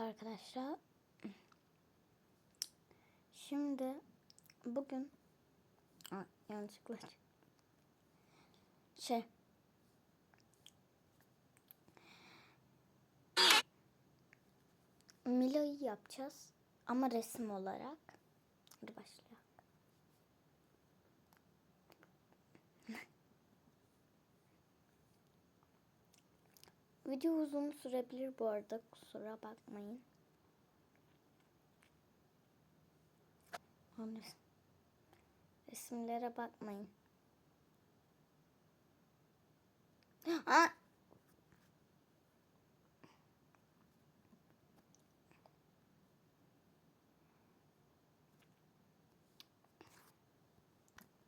Arkadaşlar. Şimdi bugün yanlışlıkla şey Milo'yu yapacağız ama resim olarak. Hadi başlayalım. Video uzun sürebilir bu arada kusura bakmayın. Resimlere bakmayın. Aa!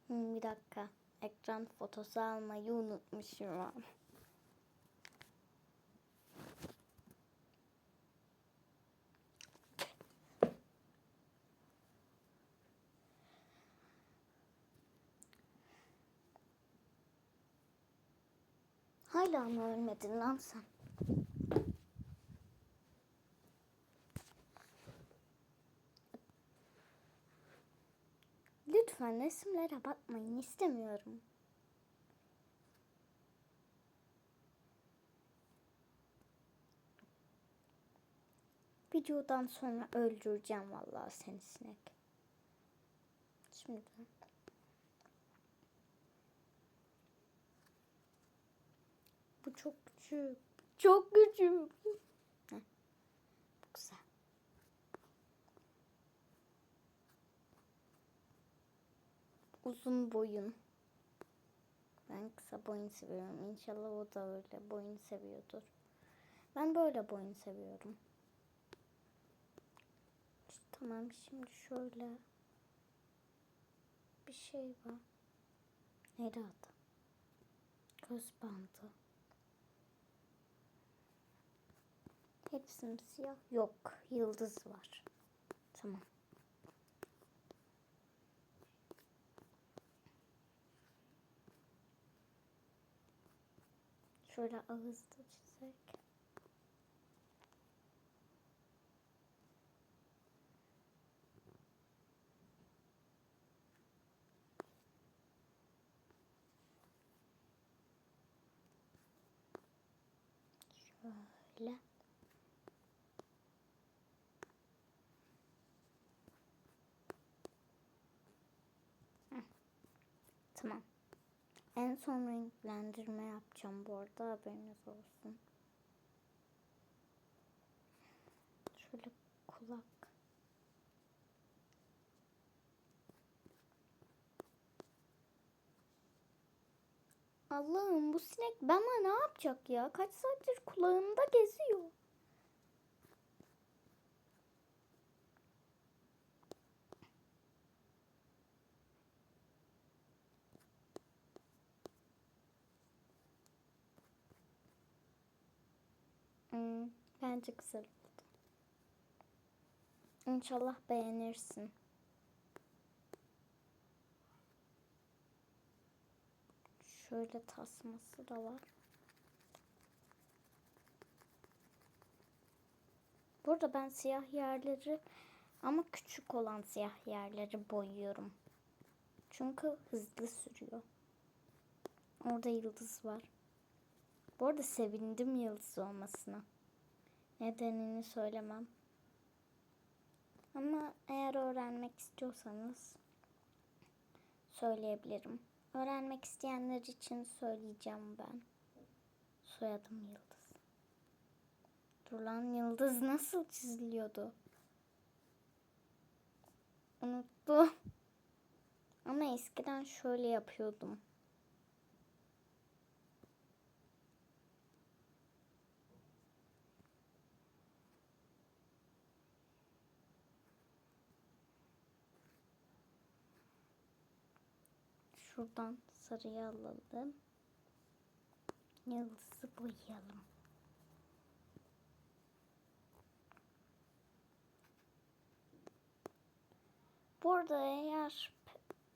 Hmm, Bir dakika. Ekran fotosu almayı unutmuşum. Hala mı ölmedin lan sen? Lütfen resimlere bakmayın istemiyorum. Videodan sonra öldüreceğim vallahi seni sinek. Şimdi Çok küçük. Çok küçük. Heh. Güzel. Uzun boyun. Ben kısa boyun seviyorum. İnşallah o da öyle boyun seviyordur. Ben böyle boyun seviyorum. Tamam şimdi şöyle bir şey var. Neydi adı? Göz bandı. Hepsinin siyah. Yok. Yıldız var. Tamam. Şöyle ağızda çizek. Şöyle. Tamam. En son renklendirme yapacağım bu arada haberiniz olsun. Şöyle kulak. Allah'ım bu sinek bana ne yapacak ya? Kaç saattir kulağımda geziyor. Hmm, bence güzel oldu. İnşallah beğenirsin. Şöyle tasması da var. Burada ben siyah yerleri ama küçük olan siyah yerleri boyuyorum. Çünkü hızlı sürüyor. Orada yıldız var. Bu arada sevindim yıldız olmasına. Nedenini söylemem. Ama eğer öğrenmek istiyorsanız söyleyebilirim. Öğrenmek isteyenler için söyleyeceğim ben. Soyadım Yıldız. Dur lan Yıldız nasıl çiziliyordu? Unuttum. Ama eskiden şöyle yapıyordum. Şuradan sarıyı alalım. Yıldızı boyayalım. Bu arada eğer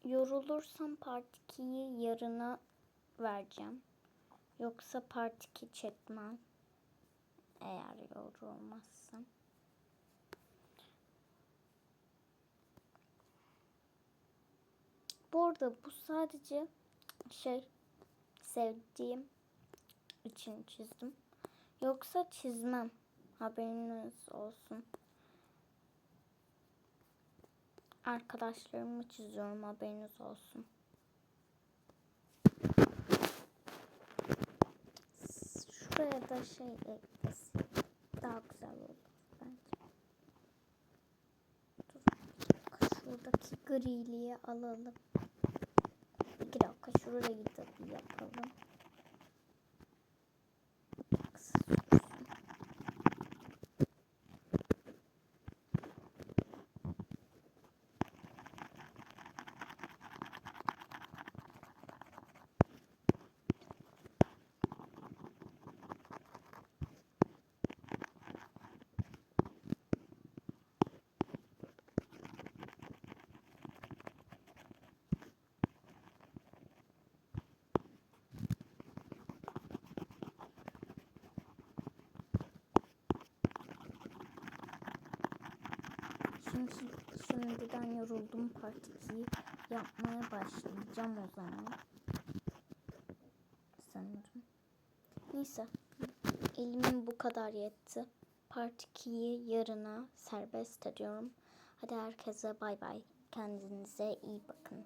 yorulursam part 2'yi yarına vereceğim. Yoksa part 2 çekmem. Eğer yorulmazsam. Bu arada bu sadece şey sevdiğim için çizdim. Yoksa çizmem. Haberiniz olsun. Arkadaşlarımı çiziyorum haberiniz olsun. Şuraya da şey eklesin. Daha güzel olur bence. Dur. Şuradaki griliği alalım. Şurayı da bir yapalım. Kısa sürsün. Şimdi şimdiden yoruldum part 2'yi yapmaya başlayacağım o zaman. Sanırım. Neyse. Elimin bu kadar yetti. Part 2'yi yarına serbest ediyorum. Hadi herkese bay bay. Kendinize iyi bakın.